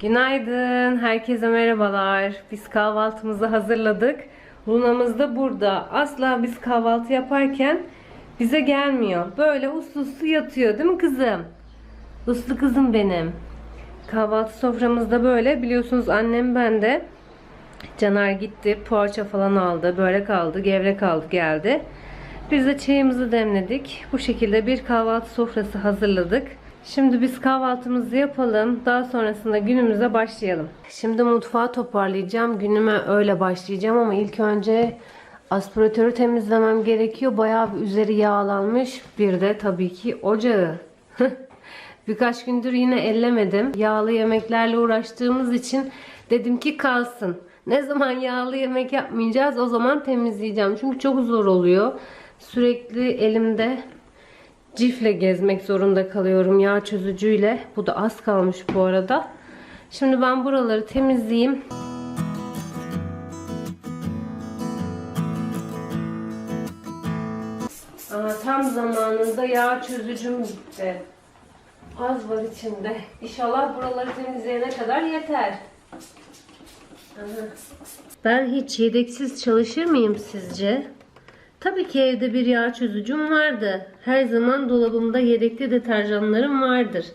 Günaydın, herkese merhabalar. Biz kahvaltımızı hazırladık. Luna'mız da burada. Asla biz kahvaltı yaparken bize gelmiyor. Böyle uslu uslu yatıyor değil mi kızım? Uslu kızım benim. Kahvaltı soframızda böyle. Biliyorsunuz annem bende. Caner gitti, poğaça falan aldı, börek aldı, gevrek aldı, geldi. Biz de çayımızı demledik. Bu şekilde bir kahvaltı sofrası hazırladık. Şimdi biz kahvaltımızı yapalım. Daha sonrasında günümüze başlayalım. Şimdi mutfağı toparlayacağım. Günüme öyle başlayacağım ama ilk önce aspiratörü temizlemem gerekiyor. Bayağı bir üzeri yağlanmış. Bir de tabii ki ocağı. Birkaç gündür yine ellemedim. Yağlı yemeklerle uğraştığımız için dedim ki kalsın. Ne zaman yağlı yemek yapmayacağız o zaman temizleyeceğim. Çünkü çok zor oluyor. Sürekli elimde cifle gezmek zorunda kalıyorum yağ çözücüyle. Bu da az kalmış bu arada. Şimdi ben buraları temizleyeyim. Aa, tam zamanında yağ çözücüm bitti. Az var içinde. İnşallah buraları temizleyene kadar yeter. Aha. Ben hiç yedeksiz çalışır mıyım sizce? Tabii ki evde bir yağ çözücüm vardı. Her zaman dolabımda yedekli deterjanlarım vardır.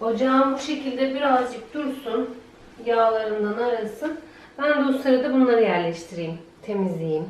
Ocağım bu şekilde birazcık dursun. Yağlarından arasın. Ben de o sırada bunları yerleştireyim. Temizleyeyim.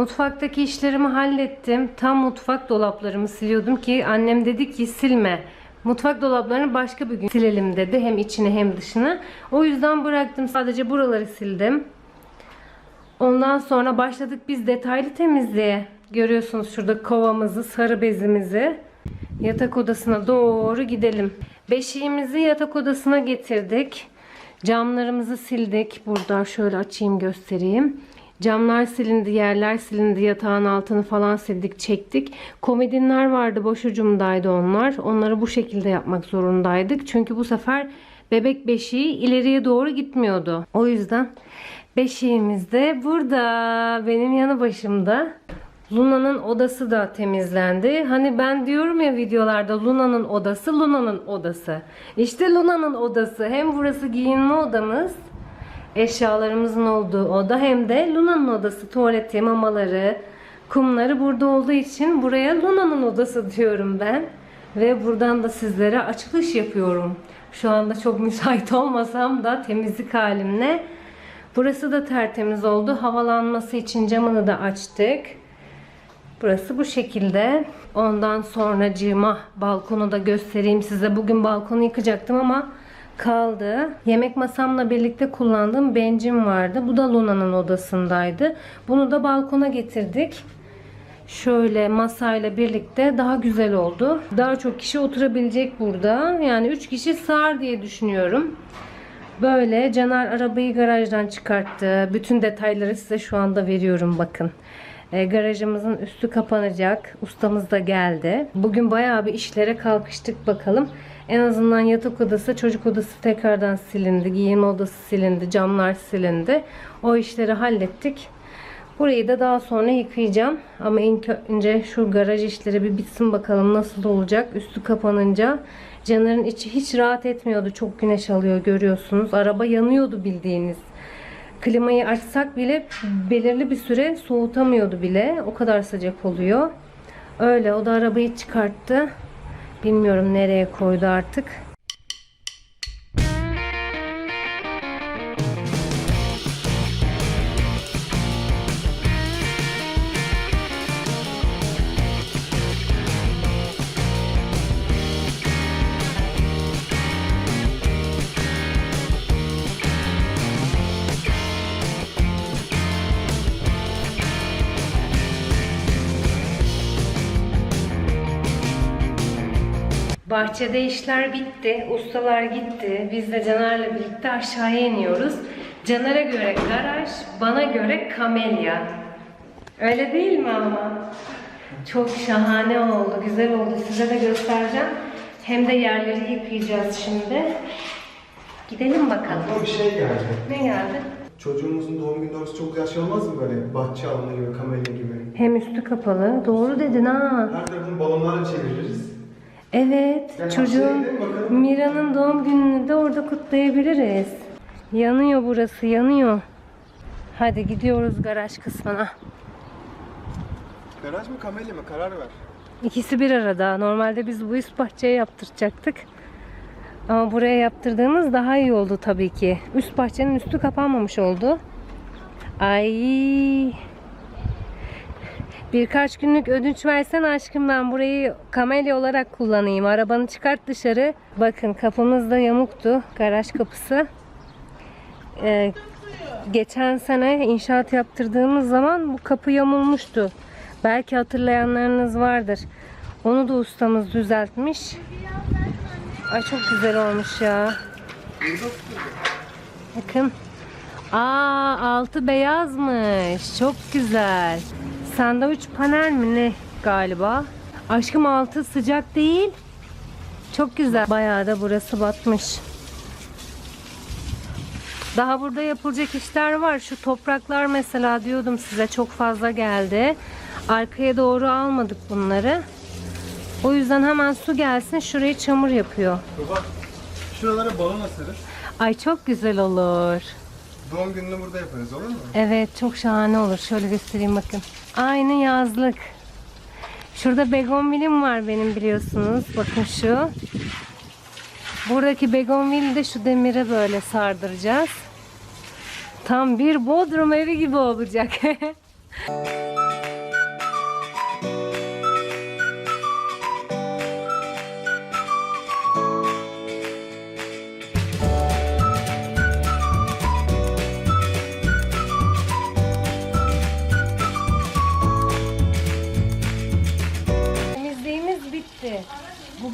Mutfaktaki işlerimi hallettim. Tam mutfak dolaplarımı siliyordum ki annem dedi ki silme. Mutfak dolaplarını başka bir gün silelim dedi. Hem içini hem dışını. O yüzden bıraktım. Sadece buraları sildim. Ondan sonra başladık biz detaylı temizliğe. Görüyorsunuz şurada kovamızı, sarı bezimizi. Yatak odasına doğru gidelim. Beşiğimizi yatak odasına getirdik. Camlarımızı sildik. Burada şöyle açayım göstereyim. Camlar silindi, yerler silindi, yatağın altını falan sildik, çektik. Komodinler vardı, boş ucumdaydı onlar. Onları bu şekilde yapmak zorundaydık. Çünkü bu sefer bebek beşiği ileriye doğru gitmiyordu. O yüzden beşiğimiz de burada, benim yanı başımda. Luna'nın odası da temizlendi. Hani ben diyorum ya videolarda Luna'nın odası, Luna'nın odası. İşte Luna'nın odası. Hem burası giyinme odamız eşyalarımızın olduğu oda hem de Luna'nın odası, tuvaleti, mamaları, kumları burada olduğu için buraya Luna'nın odası diyorum ben. Ve buradan da sizlere açılış yapıyorum. Şu anda çok müsait olmasam da temizlik halimle. Burası da tertemiz oldu. Havalanması için camını da açtık. Burası bu şekilde. Ondan sonra cima balkonu da göstereyim size. Bugün balkonu yıkacaktım ama kaldı. Yemek masamla birlikte kullandığım bencim vardı. Bu da Luna'nın odasındaydı. Bunu da balkona getirdik. Şöyle masayla birlikte daha güzel oldu. Daha çok kişi oturabilecek burada. Yani 3 kişi sığar diye düşünüyorum. Böyle Caner arabayı garajdan çıkarttı. Bütün detayları size şu anda veriyorum bakın. E, garajımızın üstü kapanacak. Ustamız da geldi. Bugün bayağı bir işlere kalkıştık bakalım. En azından yatak odası, çocuk odası tekrardan silindi. Giyinme odası silindi. Camlar silindi. O işleri hallettik. Burayı da daha sonra yıkayacağım. Ama ilk önce şu garaj işleri bir bitsin bakalım nasıl olacak. Üstü kapanınca Caner'in içi hiç rahat etmiyordu. Çok güneş alıyor görüyorsunuz. Araba yanıyordu bildiğiniz. Klimayı açsak bile belirli bir süre soğutamıyordu bile. O kadar sıcak oluyor. Öyle o da arabayı çıkarttı. Bilmiyorum nereye koydu artık. Bahçede işler bitti, ustalar gitti. Biz de Caner'le birlikte aşağıya iniyoruz. Caner'e göre garaj, bana göre kamelya. Öyle değil mi ama? Çok şahane oldu, güzel oldu. Size de göstereceğim. Hem de yerleri yıkayacağız şimdi. Gidelim bakalım. Aklıma bir şey geldi. Ne geldi? Çocuğumuzun doğum günü doğrusu çok güzel şey olmaz mı böyle? Bahçe alanı gibi, kamelya gibi. Hem üstü kapalı. Doğru dedin ha. Her tarafını balonlarla çeviririz. Evet, Yani çocuğun bakalım. Mira'nın doğum gününü de orada kutlayabiliriz. Yanıyor burası, yanıyor. Hadi gidiyoruz garaj kısmına. Garaj mı kamelya mı? Karar ver. İkisi bir arada. Normalde biz bu üst bahçeye yaptıracaktık. Ama buraya yaptırdığımız daha iyi oldu tabii ki. Üst bahçenin üstü kapanmamış oldu. Ay. Birkaç günlük ödünç versen aşkım ben burayı kamelya olarak kullanayım. Arabanı çıkart dışarı. Bakın kapımız da yamuktu. Garaj kapısı. Ee, geçen sene inşaat yaptırdığımız zaman bu kapı yamulmuştu. Belki hatırlayanlarınız vardır. Onu da ustamız düzeltmiş. Ay çok güzel olmuş ya. Bakın. Aa altı beyazmış. Çok güzel. Sandviç panel mi ne galiba? Aşkım altı sıcak değil. Çok güzel. Bayağı da burası batmış. Daha burada yapılacak işler var. Şu topraklar mesela diyordum size çok fazla geldi. Arkaya doğru almadık bunları. O yüzden hemen su gelsin şurayı çamur yapıyor. Baba, şuralara balon asarız. Ay çok güzel olur. Doğum gününü burada yaparız olur mu? Evet çok şahane olur. Şöyle göstereyim bakın. Aynı yazlık. Şurada begonvilim var benim biliyorsunuz. Bakın şu. Buradaki begonvili de şu demire böyle sardıracağız. Tam bir bodrum evi gibi olacak.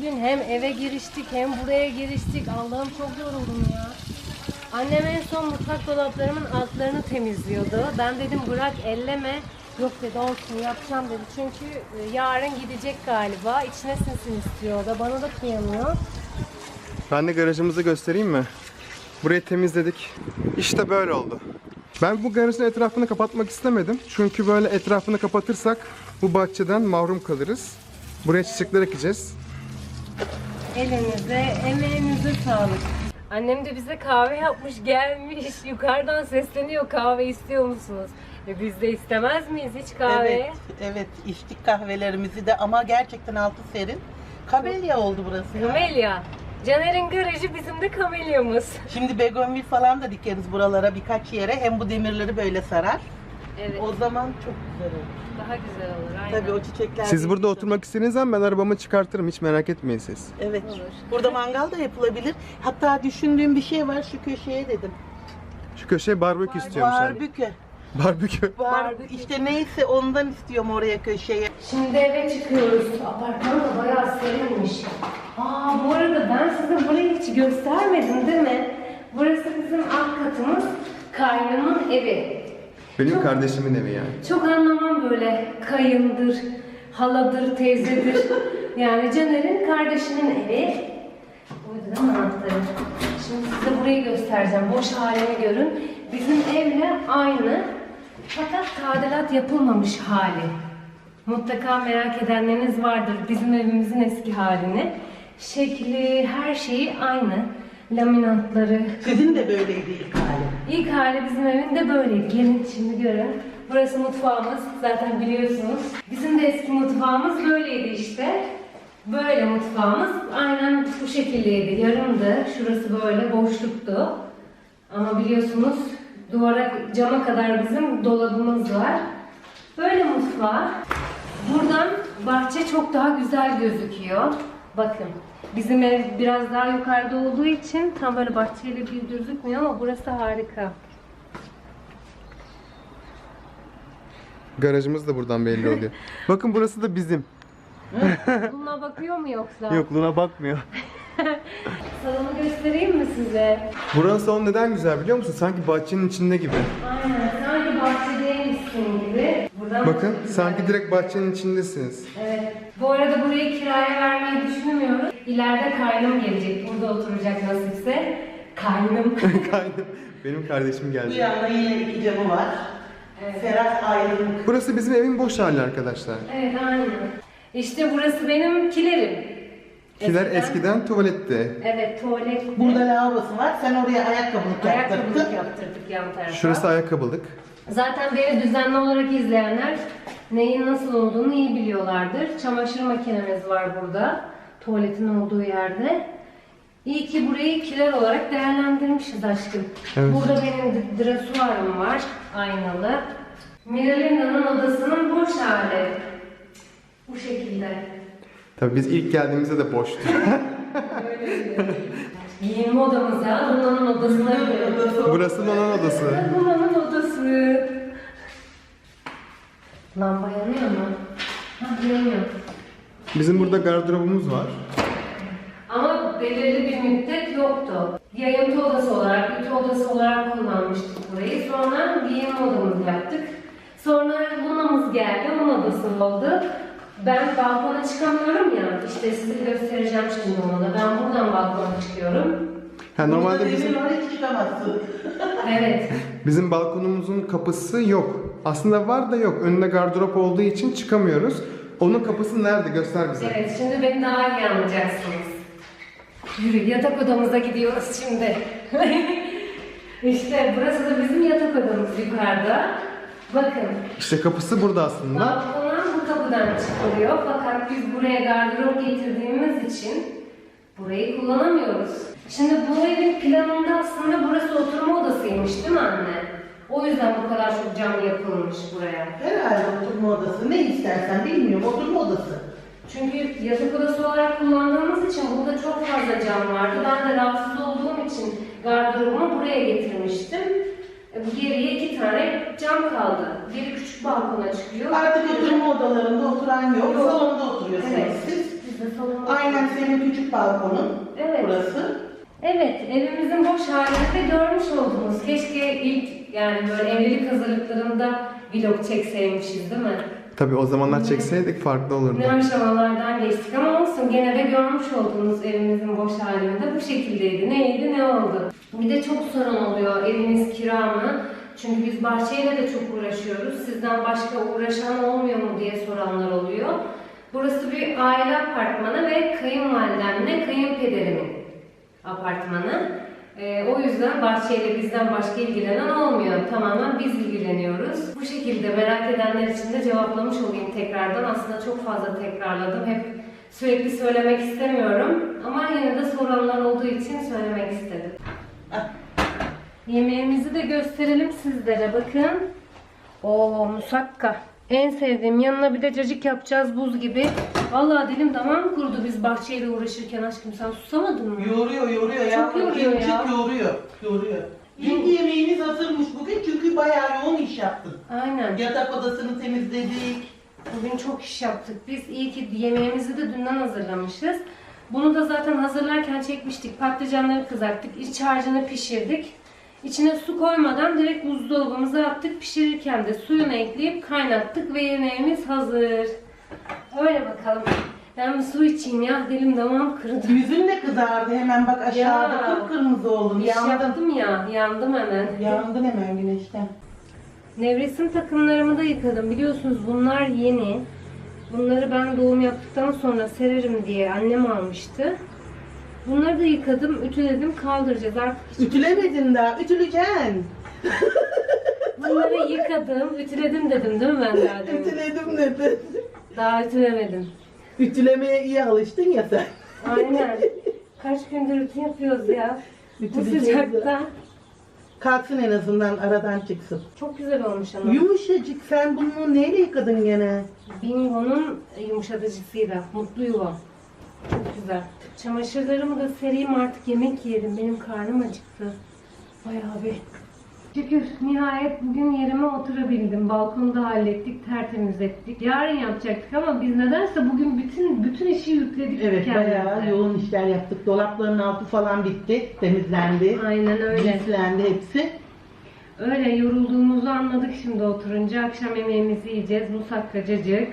Bugün hem eve giriştik hem buraya giriştik. Allah'ım çok yoruldum ya. Annem en son mutfak dolaplarımın altlarını temizliyordu. Ben dedim bırak elleme. Yok dedi olsun yapacağım dedi. Çünkü e, yarın gidecek galiba. İçine sinsin istiyor da. Bana da kıyamıyor. Ben de garajımızı göstereyim mi? Burayı temizledik. İşte böyle oldu. Ben bu garajın etrafını kapatmak istemedim. Çünkü böyle etrafını kapatırsak bu bahçeden mahrum kalırız. Buraya çiçekler ekeceğiz. Elinize, emeğinize sağlık. Annem de bize kahve yapmış gelmiş. Yukarıdan sesleniyor kahve istiyor musunuz? E biz de istemez miyiz hiç kahve? Evet, evet içtik kahvelerimizi de ama gerçekten altı serin. Kamelya oldu burası. ya. Kamelya. Caner'in garajı bizim de kamelyamız. Şimdi begonvil falan da dikeriz buralara birkaç yere. Hem bu demirleri böyle sarar. Evet. O zaman çok güzel olur. Daha güzel olur aynen. Tabii o çiçekler. Siz burada oturmak istediğiniz zaman ben arabamı çıkartırım. Hiç merak etmeyin siz. Evet. Olur. Burada mangal da yapılabilir. Hatta düşündüğüm bir şey var şu köşeye dedim. Şu köşeye barbekü istiyorum sen. Barbekü. Barbekü. Bar Barbekü. işte neyse ondan istiyorum oraya köşeye. Şimdi eve çıkıyoruz. Apartman da bayağı serinmiş. Aa bu arada ben size burayı hiç göstermedim değil mi? Burası bizim alt katımız. Kaynımın evi. Benim kardeşimin evi yani. Çok anlamam böyle kayındır, haladır, teyzedir. Yani Caner'in kardeşinin evi. Buydu değil mi anahtarı? Şimdi size burayı göstereceğim. Boş halini görün. Bizim evle aynı. Fakat tadilat yapılmamış hali. Mutlaka merak edenleriniz vardır bizim evimizin eski halini. Şekli, her şeyi aynı. Laminatları, Sizin de böyleydi ilk hali. İlk hali bizim evin de böyleydi. Gelin şimdi görün. Burası mutfağımız. Zaten biliyorsunuz. Bizim de eski mutfağımız böyleydi işte. Böyle mutfağımız. Aynen bu şekildeydi. Yarımdı. Şurası böyle boşluktu. Ama biliyorsunuz duvara, cama kadar bizim dolabımız var. Böyle mutfağı. Buradan bahçe çok daha güzel gözüküyor. Bakın. Bizim ev biraz daha yukarıda olduğu için tam böyle bahçeyle bir gözükmüyor ama burası harika. Garajımız da buradan belli oluyor. Bakın burası da bizim. Luna bakıyor mu yoksa? Yok Luna bakmıyor. Salonu göstereyim mi size? Buranın salonu neden güzel biliyor musun? Sanki bahçenin içinde gibi. Aynen, sanki bahçedeymişsin gibi. Buradan Bakın sanki direkt bahçenin içindesiniz. Evet. Bu arada burayı kiraya vermeyi düşünmüyoruz. İleride kaynım gelecek. Burada oturacak nasipse. Kaynım. Kaynım. Benim kardeşim Bu geldi. yanda yine iki camı var. Ferah ayrılık. Burası bizim evin boş hali arkadaşlar. evet aynen. İşte burası benim kilerim. Kiler eskiden tuvaletti. Evet tuvalet. Burada lavabosu var. Sen oraya ayakkabılık Ayakkabılık yaptırdın. yaptırdık yan tarafa. Şurası ayakkabılık. Zaten beni düzenli olarak izleyenler neyin nasıl olduğunu iyi biliyorlardır. Çamaşır makinemiz var burada. Tuvaletin olduğu yerde. İyi ki burayı kiler olarak değerlendirmişiz aşkım. Evet. Burada benim dresuarım var. Aynalı. Miralinda'nın odasının boş hali. Bu şekilde. Tabii biz ilk geldiğimizde de boştu. Giyinme odamıza, Luna'nın odasına gidiyoruz. Burası Luna'nın odası. Luna'nın odası. Lamba yanıyor mu? Ha yanıyor. Bizim burada gardırobumuz var. Ama belirli bir müddet yoktu. Yayıntı odası olarak, ütü odası olarak kullanmıştık burayı. Sonra giyinme odamızı yaptık. Sonra Luna'mız geldi, onun odası oldu. Ben balkona çıkamıyorum ya, işte size göstereceğim şimdi onu da. Ben buradan balkona çıkıyorum. Ha, normalde Burada bizim demir var hiç çıkamazsın. Evet, bizim balkonumuzun kapısı yok. Aslında var da yok. Önünde gardırop olduğu için çıkamıyoruz. Onun kapısı nerede? Göster bize. evet. Şimdi beni daha iyi anlayacaksınız. Yürü, yatak odamıza gidiyoruz şimdi. işte burası da bizim yatak odamız yukarıda. Bakın, İşte kapısı burada aslında. Balkona bu kapıdan çıkılıyor fakat biz buraya gardırop getirdiğimiz için burayı kullanamıyoruz. Şimdi bu evin planında aslında burası oturma odasıymış değil mi anne? O yüzden bu kadar çok cam yapılmış buraya. Herhalde oturma odası. Ne istersen bilmiyorum. Oturma odası. Çünkü yatak odası olarak kullandığımız için burada çok fazla cam vardı. Ben de rahatsız olduğum için gardırobumu buraya getirmiştim. E, Geriye iki tane cam kaldı. Biri küçük balkona çıkıyor. Artık oturma odalarında oturan yok. Yok. Salonda oturuyorsunuz Evet. siz. Biz de salonda Aynen senin küçük balkonun. Evet. Burası. Evet, evimizin boş halini de görmüş oldunuz. Keşke ilk yani böyle evlilik hazırlıklarında vlog çekseymişiz değil mi? Tabii o zamanlar çekseydik farklı olurdu. Ne aşamalardan geçtik ama olsun gene de görmüş olduğunuz evimizin boş halini de bu şekildeydi. Neydi ne oldu? Bir de çok sorun oluyor eviniz kira mı? Çünkü biz bahçeyle de çok uğraşıyoruz. Sizden başka uğraşan olmuyor mu diye soranlar oluyor. Burası bir aile apartmanı ve kayınvalidemle kayınpederimin apartmanı. Ee, o yüzden bahçeyle bizden başka ilgilenen olmuyor. Tamamen biz ilgileniyoruz. Bu şekilde merak edenler için de cevaplamış olayım tekrardan. Aslında çok fazla tekrarladım. Hep sürekli söylemek istemiyorum. Ama yine de soranlar olduğu için söylemek istedim. Yemeğimizi de gösterelim sizlere. Bakın. Oo musakka. En sevdiğim. Yanına bir de cacık yapacağız buz gibi. Vallahi dilim damağım kurudu biz bahçeyle uğraşırken aşkım. Sen susamadın mı? Yoruyor, yoruyor. Çok Yavrum, yoruyor ya. Çok yoruyor. Yoruyor. İlk yemeğiniz hazırmış bugün çünkü bayağı yoğun iş yaptın. Aynen. Yatak odasını temizledik. Bugün çok iş yaptık. Biz iyi ki yemeğimizi de dünden hazırlamışız. Bunu da zaten hazırlarken çekmiştik. Patlıcanları kızarttık. İç harcını pişirdik. İçine su koymadan direkt buzdolabımıza attık. Pişirirken de suyunu ekleyip kaynattık ve yemeğimiz hazır. Öyle bakalım. Ben bir su içeyim ya. Dilim damağım kırıldı. Yüzün de kızardı hemen bak aşağıda Ya. kıpkırmızı oldun. Yandın. yaptım ya. Yandım hemen. Yandın hemen güneşten. Nevresim takımlarımı da yıkadım. Biliyorsunuz bunlar yeni. Bunları ben doğum yaptıktan sonra sererim diye annem almıştı. Bunları da yıkadım, ütüledim, kaldıracağız artık. Ütülemedin daha, ütüleceksin. Bunları yıkadım, ütüledim dedim değil mi ben daha demin? Ütüledim dedi. Daha ütülemedim. Ütülemeye iyi alıştın ya sen. Aynen. Kaç gündür ütü yapıyoruz ya. Bu Ütüleyeceğiz sıcakta. Kalksın en azından aradan çıksın. Çok güzel olmuş ama. Yumuşacık sen bunu neyle yıkadın gene? Bingo'nun yumuşatıcısıyla. Mutlu yuva. Çok güzel. Çamaşırlarımı da sereyim artık yemek yiyelim. Benim karnım acıktı. Bayağı bir. Şükür nihayet bugün yerime oturabildim. Balkonu da hallettik, tertemiz ettik. Yarın yapacaktık ama biz nedense bugün bütün bütün işi yükledik Evet kendimize. bayağı yoğun işler yaptık. Dolapların altı falan bitti. Temizlendi. Aynen öyle. Giysilendi hepsi. Öyle yorulduğumuzu anladık şimdi oturunca. Akşam yemeğimizi yiyeceğiz. Musakka, cacık,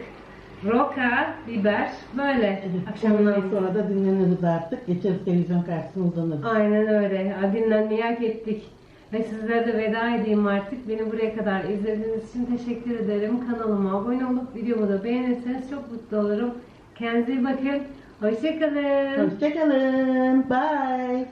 roka, biber. Böyle akşam Ondan yemeğimizi. sonra da dinleniriz artık. Geçeriz televizyon karşısına uzanırız. Aynen öyle. Dinlenmeyi hak ettik. Ve sizlere de veda edeyim artık. Beni buraya kadar izlediğiniz için teşekkür ederim. Kanalıma abone olup videomu da beğenirseniz çok mutlu olurum. Kendinize iyi bakın. Hoşçakalın. Hoşçakalın. Bye.